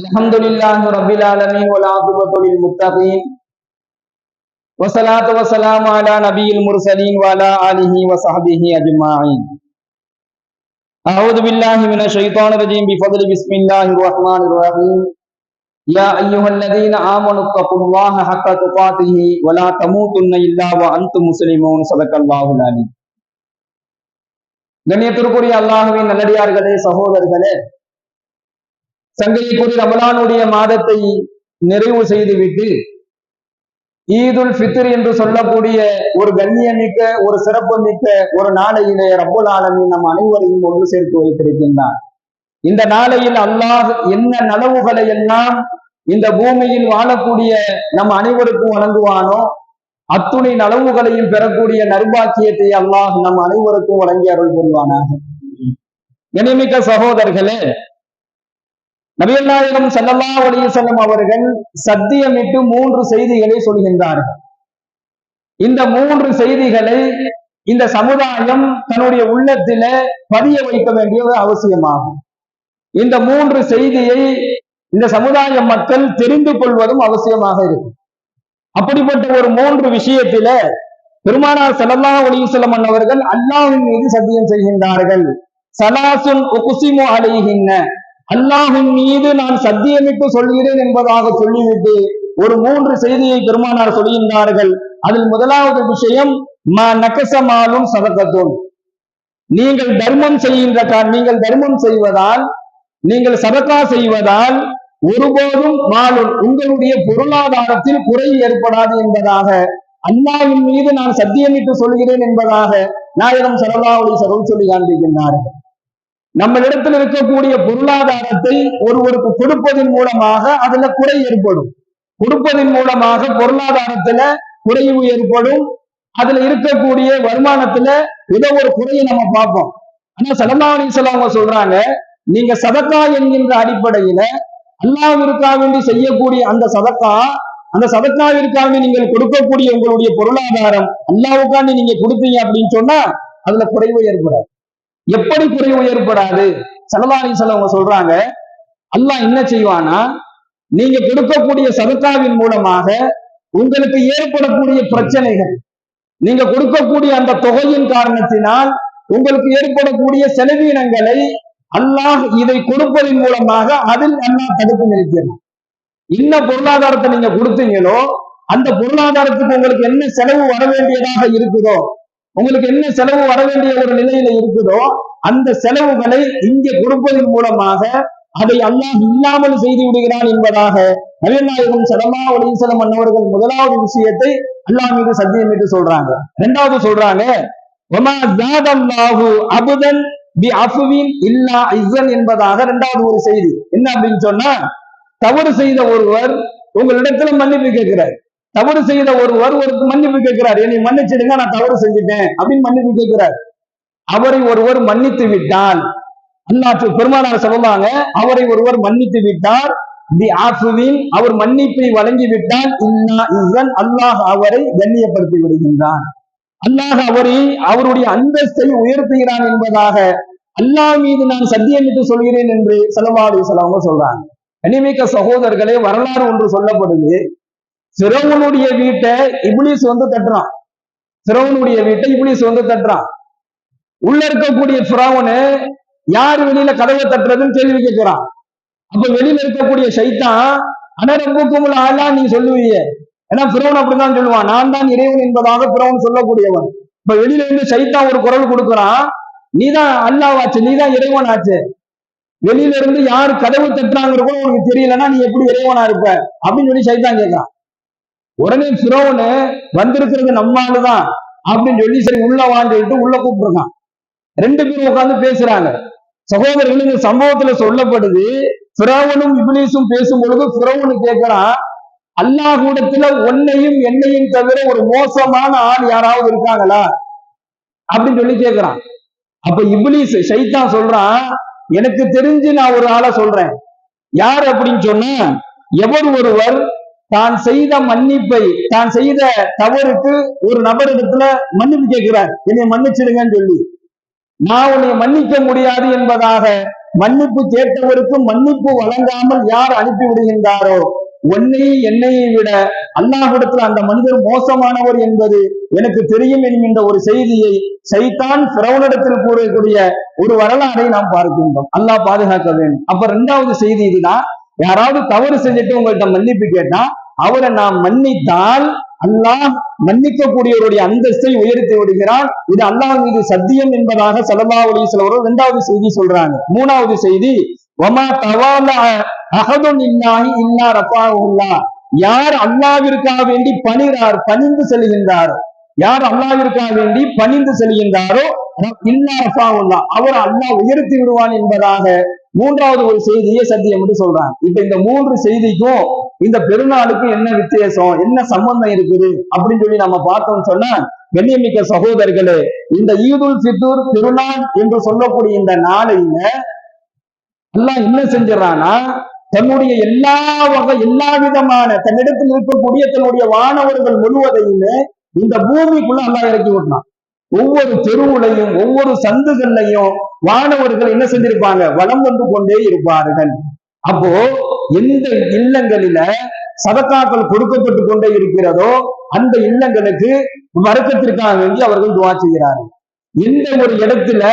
الحمد لله رب العالمين والعاقبة للمتقين والصلاة والسلام على نبي المرسلين وعلى آله وصحبه أجمعين أعوذ بالله من الشيطان الرجيم بفضل بسم الله الرحمن الرحيم يا أيها الذين آمنوا اتقوا الله حق تقاته ولا تموتن إلا وأنتم مسلمون صدق الله العليم கண்ணியத்திற்குரிய அல்லாஹுவின் நல்லடியார்களே சகோதரர்களே சங்கைக்குரிய ரமலானுடைய மாதத்தை நிறைவு செய்துவிட்டு ஈதுல் ஃபித்ர் என்று சொல்லக்கூடிய ஒரு கண்ணியமிக்க ஒரு சிறப்பு மிக்க ஒரு நாளையிலே ரப்பல் ஆலமின் நம் அனைவரையும் ஒன்று சேர்த்து வைத்திருக்கின்றான் இந்த நாளையில் அல்லாஹ் என்ன நலவுகளை எல்லாம் இந்த பூமியில் வாழக்கூடிய நம் அனைவருக்கும் வழங்குவானோ அத்துணை நலவுகளையும் பெறக்கூடிய நர்பாக்கியத்தை அல்லாஹ் நம் அனைவருக்கும் வழங்கி அருள் புரிவானாக. நினைமிக்க சகோதரர்களே நபிகள் சல்லல்லா சல்லல்லா அலிசல்லம் அவர்கள் சத்தியமிட்டு மூன்று செய்திகளை சொல்கின்றார்கள். இந்த மூன்று செய்திகளை இந்த சமுதாயம் தன்னுடைய உள்ளத்தில பதிய வைக்க வேண்டியது அவசியமாகும். இந்த மூன்று செய்தியை இந்த சமுதாய மக்கள் தெரிந்து கொள்வதும் அவசியமாக இருக்கும். அப்படிப்பட்ட ஒரு மூன்று விஷயத்தில பெருமானார் சல்லல்லா அலிசல்லம் அவர்கள் அல்லாஹின் மீது சத்தியம் செய்கின்றார்கள். சலாசுன் உகுசிமு அலைகின்ன அல்லாஹின் மீது நான் சத்தியமிட்டு சொல்கிறேன் என்பதாக சொல்லிவிட்டு ஒரு மூன்று செய்தியை பெருமானார் சொல்கின்றார்கள். அதில் முதலாவது விஷயம் ம நக்கசமாலும் சதக்கத்தும் நீங்கள் தர்மம் செய்கின்ற நீங்கள் தர்மம் செய்வதால் நீங்கள் சதக்கா செய்வதால் ஒருபோதும் மாலும் உங்களுடைய பொருளாதாரத்தில் குறை ஏற்படாது என்பதாக அல்லாவின் மீது நான் சத்தியமிட்டு சொல்கிறேன் என்பதாக நாயகம் சரதாவுடைய சரம் சொல்லி காண்பிக்கின்றார்கள். நம்மளிடத்தில் இருக்கக்கூடிய பொருளாதாரத்தை ஒருவருக்கு கொடுப்பதன் மூலமாக அதுல குறை ஏற்படும். கொடுப்பதன் மூலமாக பொருளாதாரத்துல குறைவு ஏற்படும். அதுல இருக்கக்கூடிய வருமானத்துல ஏதோ ஒரு குறையை நம்ம பார்ப்போம். ஆனா சலமானி அவங்க சொல்றாங்க நீங்க சதக்கா என்கின்ற அடிப்படையில அல்லாவிற்காக வேண்டி செய்யக்கூடிய அந்த சதக்கா அந்த சதக்காவிற்காக நீங்கள் கொடுக்கக்கூடிய உங்களுடைய பொருளாதாரம் அல்லாவுக்காண்டி நீங்க கொடுத்தீங்க அப்படின்னு சொன்னா அதுல குறைவு ஏற்படாது. எப்படி குறைவு ஏற்படாது சலதாரி செலவங்க சொல்றாங்க அல்லாஹ் என்ன செய்வானா நீங்க கொடுக்கக்கூடிய சதுக்காவின் மூலமாக உங்களுக்கு ஏற்படக்கூடிய பிரச்சனைகள் நீங்க கொடுக்கக்கூடிய அந்த தொகையின் காரணத்தினால் உங்களுக்கு ஏற்படக்கூடிய செலவீனங்களை அல்லாஹ் இதை கொடுப்பதன் மூலமாக அதில் அல்லாஹ் தடுப்பு நிறுத்திடலாம் என்ன பொருளாதாரத்தை நீங்க கொடுத்தீங்களோ அந்த பொருளாதாரத்துக்கு உங்களுக்கு என்ன செலவு வர வேண்டியதாக இருக்குதோ உங்களுக்கு என்ன செலவு வர வேண்டிய ஒரு நிலையில இருக்குதோ அந்த செலவுகளை இங்கே கொடுப்பதன் மூலமாக அதை அல்லாஹ் இல்லாமல் செய்து விடுகிறான் என்பதாக நவீநாயகம் சலமா ஒளிசலம் அன்னவர்கள் முதலாவது விஷயத்தை அல்லாஹ் மீது சத்தியம் என்று சொல்றாங்க. இரண்டாவது சொல்றாங்க அபுதன் பி அஃபுவின் இல்லா இசன் என்பதாக இரண்டாவது ஒரு செய்தி. என்ன அப்படின்னு சொன்னா தவறு செய்த ஒருவர் உங்களிடத்துல மன்னிப்பு கேட்கிறார். தவறு செய்த ஒருவர் ஒரு மன்னிப்பு கேட்கிறார். என்னை மன்னிச்சிடுங்க நான் தவறு செஞ்சுட்டேன் அப்படின்னு மன்னிப்பு கேட்கிறார். அவரை ஒருவர் மன்னித்து விட்டால் அல்லாற்று பெருமானார் சொல்லுவாங்க அவரை ஒருவர் மன்னித்து விட்டார். தி ஆசுவின் அவர் மன்னிப்பை வழங்கி விட்டால் அல்லாஹ் அவரை கண்ணியப்படுத்தி விடுகின்றான். அல்லாஹ் அவரை அவருடைய அந்தஸ்தை உயர்த்துகிறான் என்பதாக அல்லாஹ் மீது நான் சத்தியமிட்டு சொல்கிறேன் என்று செலவாடு செலவங்க சொல்றாங்க. கனிமிக்க சகோதரர்களே வரலாறு ஒன்று சொல்லப்படுது. சிறவனுடைய வீட்டை இப்ளீஸ் வந்து தட்டுறான். சிறவனுடைய வீட்டை இப்ளீஸ் வந்து தட்டுறான். உள்ள இருக்கக்கூடிய சிறவனு யார் வெளியில கதவை தட்டுறதுன்னு கேள்வி கேட்கிறான். அப்ப வெளியில இருக்கக்கூடிய சைத்தான் அனரம்புக்கும் ஆளா நீ சொல்லுவீங்க ஏன்னா பிறவன் அப்படிதான் சொல்லுவான். நான் தான் இறைவன் என்பதாக பிறவன் சொல்லக்கூடியவன். இப்ப வெளியில இருந்து சைத்தான் ஒரு குரல் கொடுக்குறான். நீதான் அல்லாவாச்சு நீதான் இறைவன் ஆச்சு. வெளியில இருந்து யார் கதவு தட்டுறாங்கிற கூட உனக்கு தெரியலன்னா நீ எப்படி இறைவனா இருப்ப? அப்படின்னு சொல்லி சைத்தான் கேட்கிறான். உடனே பிறவனு வந்திருக்கிறது நம்மாலுதான் அப்படின்னு சொல்லி சரி உள்ள வாங்கிட்டு உள்ள கூப்பிடுறான் ரெண்டு பேரும் உட்காந்து பேசுறாங்க. சகோதரர்கள் இந்த சம்பவத்துல சொல்லப்படுது பிறவனும் இபிலிசும் பேசும் பொழுது பிறவனு கேட்கிறான் அல்லாஹூடத்துல ஒன்னையும் என்னையும் தவிர ஒரு மோசமான ஆள் யாராவது இருக்காங்களா? அப்படின்னு சொல்லி கேட்கிறான். அப்ப இபிலிஸ் சைத்தான் சொல்றான் எனக்கு தெரிஞ்சு நான் ஒரு ஆளை சொல்றேன். யார் அப்படின்னு சொன்னா எவர் ஒருவர் தான் செய்த மன்னிப்பை தான் செய்த தவறுக்கு ஒரு நபரிடத்துல மன்னிப்பு கேட்கிறார். என்னை மன்னிச்சிடுங்கன்னு சொல்லி. நான் உன்னை மன்னிக்க முடியாது என்பதாக மன்னிப்பு கேட்டவருக்கு மன்னிப்பு வழங்காமல் யார் அனுப்பி விடுகின்றாரோ உன்னையும் என்னையை விட அல்லாஹ்விடத்தில் அந்த மனிதர் மோசமானவர் என்பது எனக்கு தெரியும் என்கின்ற ஒரு செய்தியை சைத்தான் பிரவனிடத்தில் கூறக்கூடிய ஒரு வரலாறை நாம் பார்க்கின்றோம். அல்லாஹ் பாதுகாக்க வேண்டும். அப்ப ரெண்டாவது செய்தி இதுதான். யாராவது தவறு செஞ்சுட்டு உங்கள்கிட்ட மன்னிப்பு கேட்டா அவரை நாம் மன்னித்தால் அல்லாஹ் மன்னிக்கக்கூடியவருடைய அந்தஸ்தை உயர்த்தி விடுகிறான். இது அல்லாஹ் மீது சத்தியம் என்பதாக சல்லல்லாஹு அலைஹி வஸல்லம் இரண்டாவது செய்தி சொல்றாங்க. மூணாவது செய்தி வமா தவால அகதுன் இல்லாஹி இல்லா ரஃபாஹுல்லா யார் அல்லாவிற்காக வேண்டி பணிறார் பணிந்து செல்கின்றாரோ யார் அல்லாவிற்காக வேண்டி பணிந்து செல்கின்றாரோ இல்லா ரஃபாஹுல்லா அவர் அல்லாஹ் உயர்த்தி விடுவான் என்பதாக மூன்றாவது ஒரு செய்தியை சத்தியம் என்று சொல்றாங்க. இப்ப இந்த மூன்று செய்திக்கும் இந்த பெருநாளுக்கும் என்ன வித்தியாசம்? என்ன சம்பந்தம் இருக்குது? அப்படின்னு சொல்லி நம்ம பார்த்தோம்னு சொன்னா கண்ணியமிக்க சகோதரர்களே இந்த ஈதுல் சித்தூர் திருநாள் என்று சொல்லக்கூடிய இந்த நாளையில எல்லாம் என்ன செஞ்சிடறானா தன்னுடைய எல்லா வகை எல்லா விதமான தன்னிடத்தில் இருக்கக்கூடிய தன்னுடைய வானவர்கள் முழுவதையுமே இந்த பூமிக்குள்ள அல்லாஹ் இறக்கி விட்டான் ஒவ்வொரு தெருவுலையும் ஒவ்வொரு சந்துகள்லையும் வானவர்கள் என்ன செஞ்சிருப்பாங்க? வளம் வந்து கொண்டே இருப்பார்கள். அப்போ எந்த இல்லங்களில சதக்காக்கள் கொடுக்கப்பட்டு கொண்டே இருக்கிறதோ அந்த இல்லங்களுக்கு வர்க்கத்திற்காக வேண்டி அவர்கள் துவா செய்கிறார்கள். எந்த ஒரு இடத்துல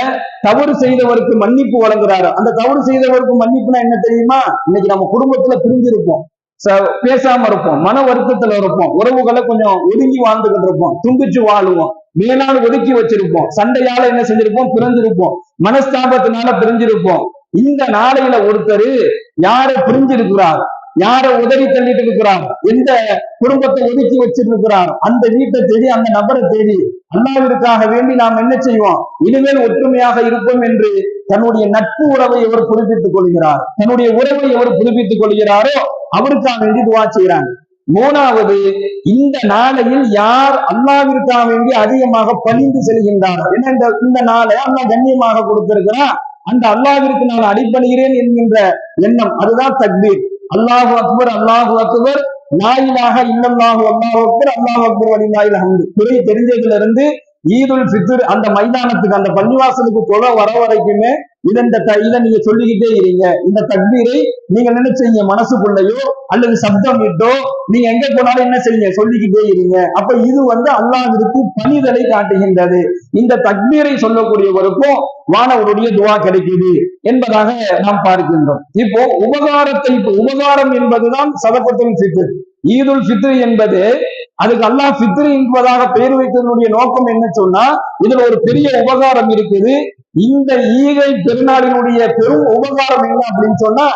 தவறு செய்தவருக்கு மன்னிப்பு வழங்குறாரோ அந்த தவறு செய்தவருக்கு மன்னிப்புனா என்ன தெரியுமா? இன்னைக்கு நம்ம குடும்பத்துல பிரிஞ்சிருப்போம். பேசாம இருப்போம் மன வருத்தத்துல இருப்போம் உறவுகளை கொஞ்சம் ஒதுங்கி வாழ்ந்துகிட்டு இருப்போம் துண்டிச்சு வாழுவோம். மேலான ஒதுக்கி வச்சிருப்போம். சண்டையால என்ன செஞ்சிருப்போம்? பிரிஞ்சிருப்போம். மனஸ்தாபத்தினால பிரிஞ்சிருப்போம். இந்த நாளையில ஒருத்தர் யாரை பிரிஞ்சிருக்கிறார்? யாரை உதவி தள்ளிட்டு இருக்கிறார்? எந்த குடும்பத்தை ஒதுக்கி வச்சிருக்கிறார்? அந்த வீட்டை தேடி அந்த நபரை தேடி அண்ணாவிற்காக வேண்டி நாம் என்ன செய்வோம்? இனிமேல் ஒற்றுமையாக இருப்போம் என்று தன்னுடைய நட்பு உறவை எவர் புதுப்பித்துக் கொள்கிறார். தன்னுடைய உறவை எவர் புதுப்பித்துக் கொள்கிறாரோ அவருக்காக வேண்டி துவா செய்கிறாங்க. மூணாவது இந்த நாளையில் யார் அல்லாவிற்காக வேண்டி அதிகமாக பணிந்து செல்கின்றார்? ஏன்னா இந்த இந்த நாளை அல்லாஹ் கண்ணியமாக கொடுத்திருக்கிறான். அந்த அல்லாவிற்கு நான் அடிப்பணிகிறேன் என்கின்ற எண்ணம். அதுதான் தக்பீர். அல்லாஹு அக்பர் அல்லாஹு அக்பர் நாயிலாக இல்லல்லாஹு அல்லாஹு அக்பர் அல்லாஹு அக்பர் வலிலாயில் ஹம்து துறை தெரிஞ்சதுல இருந்து ஈதுல் ஃபித்ர் அந்த மைதானத்துக்கு அந்த பள்ளிவாசலுக்கு தொலை வர வரைக்குமே இதை இந்த இதை நீங்க சொல்லிக்கிட்டே இருங்க இந்த தக்பீரை நீங்க என்ன செய்யுங்க அல்லது சப்தம் இட்டோ நீங்க எங்க போனாலும் என்ன செய்யுங்க? சொல்லிக்கிட்டே இருங்க அப்ப இது வந்து அல்லாஹ்விற்கு பணிதலை காட்டுகின்றது. இந்த தக்பீரை சொல்லக்கூடியவருக்கும் வானவருடைய துவா கிடைக்குது என்பதாக நாம் பார்க்கின்றோம். இப்போ உபகாரத்தை இப்போ உபகாரம் என்பதுதான் சதப்பத்தின் சித்து ஈதுல் சித்து என்பது அதுக்கு அல்லாஹ் ஃபித்ர் என்பதாக பெயர் வைத்ததனுடைய நோக்கம் என்ன சொன்னா இதுல ஒரு பெரிய உபகாரம் இருக்குது. இந்த ஈகை பெருநாளினுடைய பெரும் உபகாரம் என்ன அப்படின்னு சொன்னா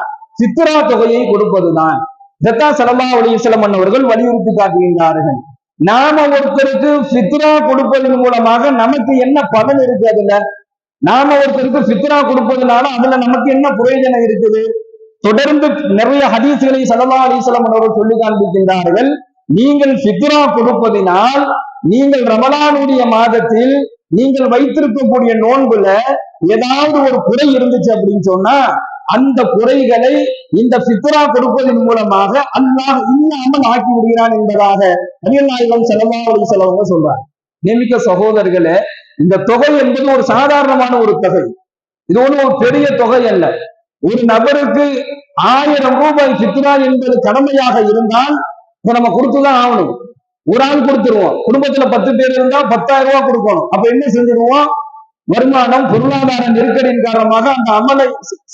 சித்ரா தொகையை கொடுப்பதுதான். ஜத்தா சலமா அலிஸ்லம் அவர்கள் வலியுறுத்தி காட்டுகின்றார்கள். நாம ஒருத்தருக்கு சித்ரா கொடுப்பதன் மூலமாக நமக்கு என்ன பலன் இருக்கு அதுல? நாம ஒருத்தருக்கு சித்ரா கொடுப்பதுனால அதுல நமக்கு என்ன பிரயோஜனம் இருக்குது? தொடர்ந்து நிறைய ஹதீசுகளை சலமா அலிசலம் அவர்கள் சொல்லி காண்பிக்கின்றார்கள். நீங்கள் சித்ரா கொடுப்பதினால் நீங்கள் ரமலானுடைய மாதத்தில் நீங்கள் வைத்திருக்கக்கூடிய நோன்புல ஏதாவது ஒரு குறை இருந்துச்சு அப்படின்னு சொன்னா அந்த குறைகளை இந்த சித்ரா கொடுப்பதன் மூலமாக அல்லாஹ் இல்லாமல் ஆக்கி விடுகிறான் என்பதாக நபிகள் நாயகம் செலவா அலி செலவங்க சொல்றாங்க. நியமிக்க சகோதரர்களே இந்த தொகை என்பது ஒரு சாதாரணமான ஒரு தொகை. இது ஒண்ணும் ஒரு பெரிய தொகை அல்ல. ஒரு நபருக்கு ஆயிரம் ரூபாய் சித்ரா என்பது கடமையாக இருந்தால் இதை நம்ம கொடுத்துதான் ஆகணும். ஒரு ஆள் கொடுத்துருவோம். குடும்பத்துல பத்து பேர் இருந்தா பத்தாயிரம் ரூபாய் கொடுக்கணும். அப்ப என்ன செஞ்சிருவோம்? வருமானம் பொருளாதார நெருக்கடியின் காரணமாக அந்த அமலை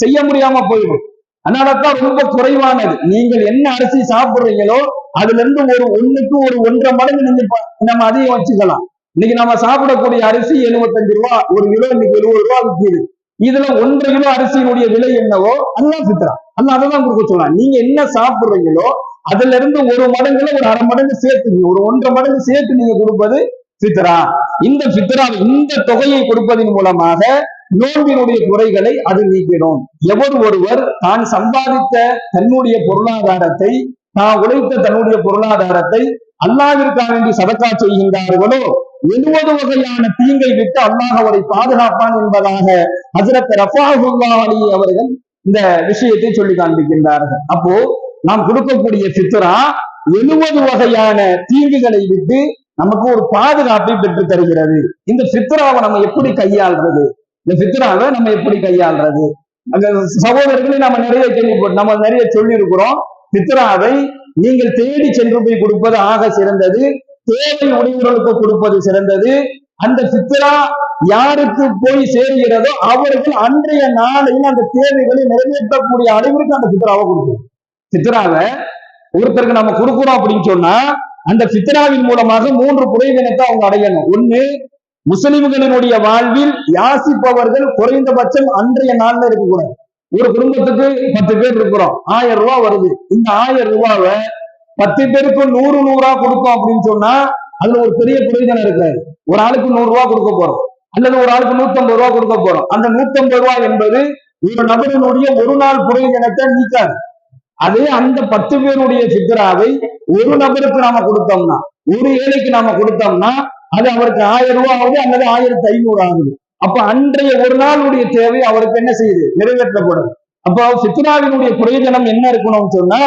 செய்ய முடியாம போயிடும். அதனாலதான் ரொம்ப குறைவானது. நீங்கள் என்ன அரிசி சாப்பிடுறீங்களோ அதுல இருந்து ஒரு ஒண்ணுக்கு ஒரு ஒன்றரை மடங்கு நீங்க நம்ம அதிகம் வச்சுக்கலாம். இன்னைக்கு நம்ம சாப்பிடக்கூடிய அரிசி 75 ரூபா ஒரு கிலோ இன்னைக்கு எழுபது ரூபா விற்கிது. இதுல ஒன்றரை கிலோ அரிசியினுடைய விலை என்னவோ அதுதான் சித்திரா அல்ல அதை தான் கொடுக்க சொல்லலாம் நீங்க என்ன சாப்பிடுறீங்களோ அதுல இருந்து ஒரு மடங்குல ஒரு அரை மடங்கு சேர்த்து ஒரு ஒன்றரை மடங்கு சேர்த்து நீங்க கொடுப்பது சித்ரா இந்த ஃபித்ரா இந்த தொகையை கொடுப்பதன் மூலமாக நோன்பினுடைய குறைகளை அது நீக்கிடும். எவர் ஒருவர் தான் சம்பாதித்த தன்னுடைய பொருளாதாரத்தை தான் உழைத்த தன்னுடைய பொருளாதாரத்தை அல்லாவிற்காக என்று சதக்கா செய்கின்றார்களோ எழுபது வகையான தீங்கை விட்டு அல்லாஹ் அவரை பாதுகாப்பான் என்பதாக ஹசரத் ரஃபாஹுல்லா அலி அவர்கள் இந்த விஷயத்தை சொல்லி காண்பிக்கின்றார்கள். அப்போ நாம் கொடுக்கக்கூடிய சித்தரா எழுபது வகையான தீங்குகளை விட்டு நமக்கு ஒரு பாதுகாப்பை பெற்று தருகிறது. இந்த சித்திராவை நம்ம எப்படி கையாள்றது? இந்த சித்திராவை நம்ம எப்படி கையாள்றது? அந்த சகோதரர்களை நம்ம நிறைய கேள்விப்பட்டோம் நம்ம நிறைய சொல்லி இருக்கிறோம் நீங்கள் தேடி சென்று போய் கொடுப்பது ஆக சிறந்தது. தேவை உடையவர்களுக்கு கொடுப்பது சிறந்தது. அந்த சித்திரா யாருக்கு போய் சேர்கிறதோ அவர்கள் அன்றைய நாளையில் அந்த தேவைகளை நிறைவேற்றக்கூடிய அளவிற்கு அந்த சித்திராவை கொடுக்கும் சித்திராவை ஒருத்தருக்கு நம்ம கொடுக்குறோம் அப்படின்னு சொன்னா அந்த பித்ராவின் மூலமாக மூன்று குறைவினத்தை அவங்க அடையணும். ஒண்ணு முஸ்லிம்களினுடைய வாழ்வில் யாசிப்பவர்கள் குறைந்தபட்சம் அன்றைய நாள்ல இருக்கக்கூடாது. ஒரு குடும்பத்துக்கு பத்து பேர் இருக்கிறோம் ஆயிரம் ரூபாய் வருது. இந்த ஆயிரம் ரூபாவை பத்து பேருக்கு நூறு நூறா கொடுத்தோம் அப்படின்னு சொன்னா அதுல ஒரு பெரிய புரிதனம் இருக்காது. ஒரு ஆளுக்கு நூறு ரூபாய் கொடுக்க போறோம் அல்லது ஒரு ஆளுக்கு நூத்தம்பது ரூபாய் கொடுக்க போறோம். அந்த நூத்தம்பது ரூபாய் என்பது ஒரு நபரினுடைய ஒரு நாள் புரிதனத்தை நீக்காது. அதே அந்த பத்து பேருடைய சித்ராவை ஒரு நபருக்கு நாம கொடுத்தோம்னா ஒரு ஏழைக்கு நாம கொடுத்தோம்னா அது அவருக்கு ஆயிரம் ரூபாய் ஆகுது அல்லது ஆயிரத்தி ஐநூறு ஆகுது. அப்ப அன்றைய ஒரு நாளுடைய தேவை அவருக்கு என்ன செய்யுது? நிறைவேற்றப்படும். அப்போ சித்ராவினுடைய பிரயோஜனம் என்ன இருக்கணும்னு சொன்னா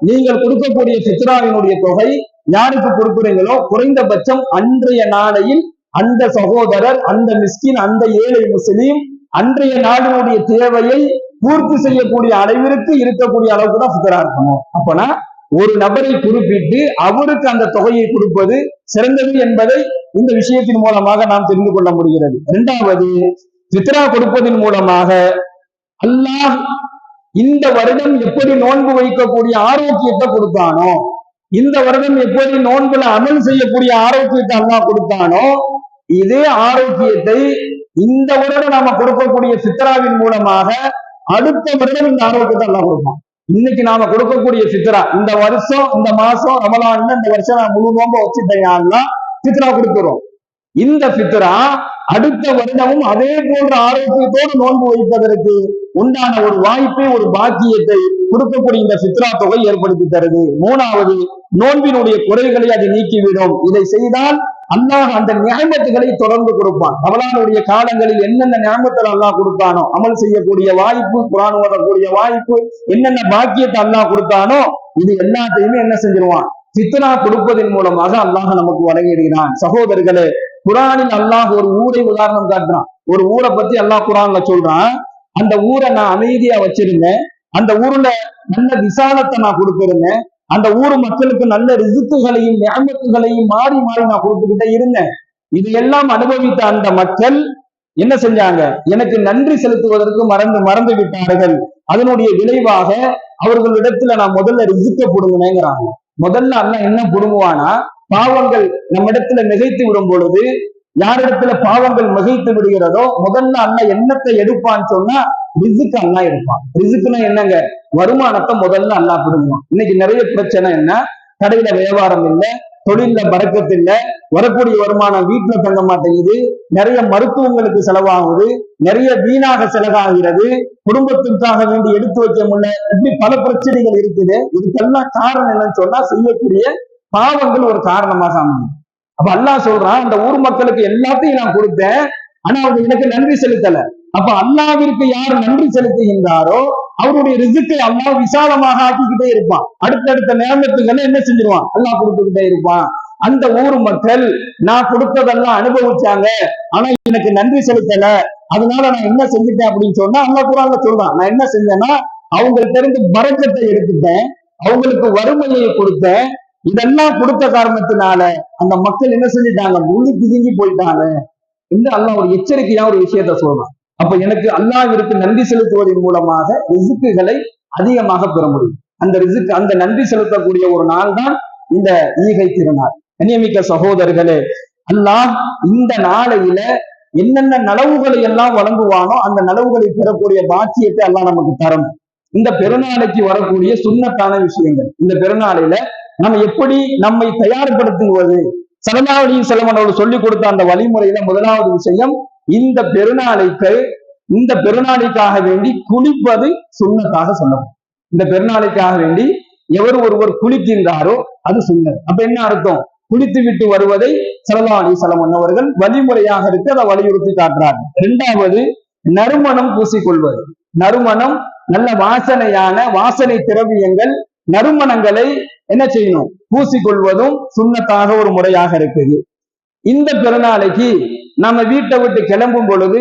நீங்கள் கொடுக்கக்கூடிய சித்ராவினுடைய தொகை யாருக்கு கொடுக்குறீங்களோ குறைந்தபட்சம் அன்றைய நாளையில் அந்த சகோதரர் அந்த மிஸ்கின் அந்த ஏழை முஸ்லீம் அன்றைய நாளினுடைய தேவையை பூர்த்தி செய்யக்கூடிய அளவிற்கு இருக்கக்கூடிய அளவுக்கு தான் ஃபுக்கரா இருக்கணும். அப்பனா ஒரு நபரை குறிப்பிட்டு அவருக்கு அந்த தொகையை கொடுப்பது சிறந்தது என்பதை இந்த விஷயத்தின் மூலமாக நாம் தெரிந்து கொள்ள முடிகிறது. இரண்டாவது சித்ரா கொடுப்பதன் மூலமாக அல்லாஹ் இந்த வருடம் எப்படி நோன்பு வைக்கக்கூடிய ஆரோக்கியத்தை கொடுத்தானோ இந்த வருடம் எப்படி நோன்புல அமல் செய்யக்கூடிய ஆரோக்கியத்தை அல்லாஹ் கொடுத்தானோ இதே ஆரோக்கியத்தை இந்த வருடம் நாம கொடுக்கக்கூடிய சித்ராவின் மூலமாக அடுத்த வருடம் இந்த ஆரோக்கியத்தை எல்லாம் கொடுப்பான். இன்னைக்கு நாம கொடுக்கக்கூடிய சித்ரா இந்த வருஷம் இந்த மாசம் ரமலான் இந்த வருஷம் நான் முழு நோம்ப வச்சுட்டேன்னா சித்ரா கொடுக்கிறோம் இந்த சித்திரா அடுத்த வருடமும் அதே போன்ற ஆரோக்கியத்தோடு நோன்பு வைப்பதற்கு உண்டான ஒரு வாய்ப்பை ஒரு பாக்கியத்தை கொடுக்கக்கூடிய இந்த சித்ரா தொகை ஏற்படுத்தி தருது. மூணாவது நோன்பினுடைய குறைகளை அது நீக்கிவிடும். இதை செய்தால் அல்லாஹ் அந்த ஞாபகத்துகளை தொடர்ந்து கொடுப்பான். ரமலானுடைய காலங்களில் என்னென்ன ஞாபகத்தில் அல்லாஹ் கொடுத்தானோ அமல் செய்யக்கூடிய வாய்ப்பு குரான் ஓடக்கூடிய வாய்ப்பு என்னென்ன பாக்கியத்தை அல்லாஹ் கொடுத்தானோ இது எல்லாத்தையுமே என்ன செஞ்சிருவான்? சித்தனா கொடுப்பதன் மூலமாக அல்லாஹ் நமக்கு வழங்கிடுகிறான். சகோதரர்களே குரானில் அல்லாஹ் ஒரு ஊரை உதாரணம் காட்டுறான். ஒரு ஊரை பத்தி அல்லாஹ் குரான்ல சொல்றான். அந்த ஊரை நான் அமைதியா வச்சிருந்தேன். அந்த ஊர்ல நல்ல விசாலத்தை நான் கொடுத்திருந்தேன். அந்த ஊர் மக்களுக்கு நல்ல ரிசுக்குகளையும் நியமத்துகளையும் மாறி மாறி நான் கொடுத்துக்கிட்டே இருந்தேன். இது எல்லாம் அனுபவித்த அந்த மக்கள் என்ன செஞ்சாங்க? எனக்கு நன்றி செலுத்துவதற்கு மறந்து மறந்து விட்டார்கள். அதனுடைய விளைவாக அவர்களிடத்துல நான் முதல்ல ரிசுக்க புடுங்கினேங்கிறாங்க முதல்ல அண்ணன் என்ன புடுங்குவானா பாவங்கள் நம்மிடத்துல மிகைத்து விடும் பொழுது யாரிடத்துல பாவங்கள் மிகைத்து விடுகிறதோ முதல்ல அண்ணன் என்னத்தை எடுப்பான்னு சொன்னா ரிசுக்கு அல்லா எடுப்பான் ரிசுக்குன்னா என்னங்க? வருமானத்தை முதல்ல அல்லா பிடுங்குவான் இன்னைக்கு நிறைய பிரச்சனை என்ன? கடையில வியாபாரம் இல்லை தொழில பறக்கத்து இல்ல வரக்கூடிய வருமானம் வீட்டுல தங்க மாட்டேங்குது நிறைய மருத்துவங்களுக்கு செலவாகுது நிறைய வீணாக செலவாகிறது குடும்பத்திற்காக வேண்டி எடுத்து வைக்க முடியல இப்படி பல பிரச்சனைகள் இருக்குது. இதுக்கெல்லாம் காரணம் என்னன்னு சொன்னா செய்யக்கூடிய பாவங்கள் ஒரு காரணமாக அமையும். அப்ப அல்லாஹ் சொல்றான் அந்த ஊர் மக்களுக்கு எல்லாத்தையும் நான் கொடுத்தேன் ஆனா அவங்க எனக்கு நன்றி செலுத்தல. அப்ப அல்லாவிற்கு யார் நன்றி செலுத்துகின்றாரோ அவருடைய ரிசுக்கை அல்லாஹ் விசாலமாக ஆக்கிக்கிட்டே இருப்பான். அடுத்தடுத்த நேரத்துக்கு என்ன செஞ்சிருவான்? அல்லாஹ் கொடுத்துக்கிட்டே இருப்பான். அந்த ஊர் மக்கள் நான் கொடுத்ததெல்லாம் அனுபவிச்சாங்க ஆனா எனக்கு நன்றி செலுத்தல. அதனால நான் என்ன செஞ்சுட்டேன் அப்படின்னு சொன்னா அல்லா குரான்ல சொல்றான். நான் என்ன செஞ்சேன்னா அவங்கள்ட்ட இருந்து பறக்கத்தை எடுத்துட்டேன் அவங்களுக்கு வறுமையை கொடுத்தேன். இதெல்லாம் கொடுத்த காரணத்தினால அந்த மக்கள் என்ன செஞ்சிட்டாங்க? முழு பிதுங்கி போயிட்டாங்க. என்று அல்லாஹ் ஒரு எச்சரிக்கையா ஒரு விஷயத்த சொல்றான். அப்ப எனக்கு அல்லாவிற்கு நன்றி செலுத்துவதன் மூலமாக ரிசுக்குகளை அதிகமாக பெற முடியும். அந்த ரிசுக்கு அந்த நன்றி செலுத்தக்கூடிய ஒரு நாள் தான் இந்த ஈகை திருநாள். கண்ணியமிக்க சகோதரர்களே அல்லாஹ் இந்த நாளையில என்னென்ன நலவுகளை எல்லாம் வழங்குவானோ அந்த நலவுகளை பெறக்கூடிய பாக்கியத்தை எல்லாம் நமக்கு தரணும் இந்த பெருநாளைக்கு வரக்கூடிய சுண்ணத்தான விஷயங்கள். இந்த பெருநாளையில நம்ம எப்படி நம்மை தயார்படுத்துவது? சலமாவளியும் செலவனோடு சொல்லிக் கொடுத்த அந்த வழிமுறையில முதலாவது விஷயம் இந்த பெருநாளைக்கு இந்த பெருநாளைக்காக வேண்டி குளிப்பது சுண்ணத்தாக சொல்லணும் இந்த பெருநாளைக்காக வேண்டி எவர் ஒருவர் குளிக்கின்றாரோ அது சுண்ணத். அப்ப என்ன அர்த்தம்? குளித்து விட்டு வருவதை சலவாணி சலமன் அவர்கள் வழிமுறையாக இருக்கு அதை வலியுறுத்தி காட்டுறார் இரண்டாவது நறுமணம் பூசிக்கொள்வது. நறுமணம் நல்ல வாசனையான வாசனை திரவியங்கள் நறுமணங்களை என்ன செய்யணும்? பூசிக்கொள்வதும் சுண்ணத்தாக ஒரு முறையாக இருக்குது. இந்த பிறநாளைக்கு நம்ம வீட்டை விட்டு கிளம்பும் பொழுது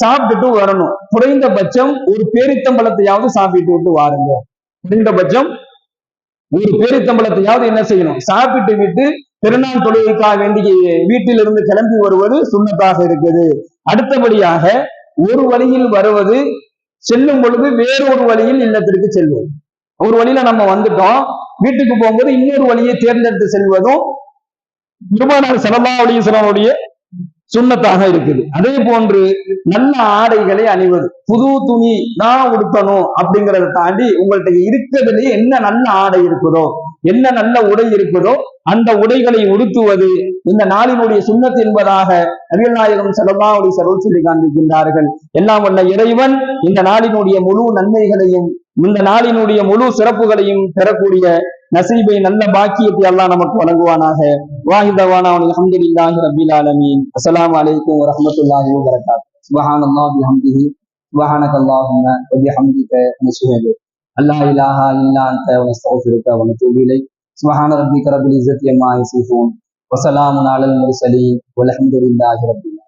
சாப்பிட்டுட்டு வரணும். குறைந்தபட்சம் ஒரு பேரித்தம்பளத்தையாவது சாப்பிட்டு விட்டு வாருங்க. குறைந்தபட்சம் ஒரு பேரித்தம்பளத்தையாவது என்ன செய்யணும்? சாப்பிட்டு விட்டு திருநாள் தொழுகைக்காக வேண்டிய வீட்டிலிருந்து கிளம்பி வருவது சுண்ணத்தாக இருக்குது. அடுத்தபடியாக ஒரு வழியில் வருவது செல்லும் பொழுது வேறொரு வழியில் இல்லத்திற்கு செல்வது. ஒரு வழியில நம்ம வந்துட்டோம். வீட்டுக்கு போகும்போது இன்னொரு வழியை தேர்ந்தெடுத்து செல்வதும் பெருமானார் சல்லா அலிஸ்லாமுடைய சுண்ணத்தாக இருக்குது. அதே போன்று நல்ல ஆடைகளை அணிவது. புது துணி நான் உடுத்தணும் அப்படிங்கறத தாண்டி உங்கள்கிட்ட இருக்கிறதுலே என்ன நல்ல ஆடை இருக்குதோ என்ன நல்ல உடை இருக்குதோ அந்த உடைகளை உடுத்துவது இந்த நாளினுடைய சுண்ணத் என்பதாக நபிகள் நாயகம் செல்லா அலி சரோல் சொல்லி காண்பிக்கின்றார்கள் எல்லாம் வல்ல இறைவன் இந்த நாளினுடைய முழு நன்மைகளையும் இந்த நாளினுடைய முழு சிறப்புகளையும் பெறக்கூடிய நசீபை நல்ல பாக்கியத்தை எல்லாம் நமக்கு வழங்குவானாக வாஹிதவானா அல்ஹம்துலில்லாஹி ரப்பில் ஆலமீன் அஸ்ஸலாமு அலைக்கும் வரஹ்மத்துல்லாஹி வபரகாத்துஹு சுப்ஹானல்லாஹி பிஹம்திஹி சுப்ஹானக அல்லாஹும்ம வ பிஹம்திக நஷ்ஹது அல்லா இலாஹா இல்லா அன்த வ நஸ்தக்ஃபிருக வ நத்தூபு இலைக் சுப்ஹான ரப்பிக ரப்பில் இஸ்ஸத்தி அம்மா யசிஃபூன் வ ஸலாமுன் அலல் முர்சலீன் வல்ஹம்துலில்லாஹி ரப்பில்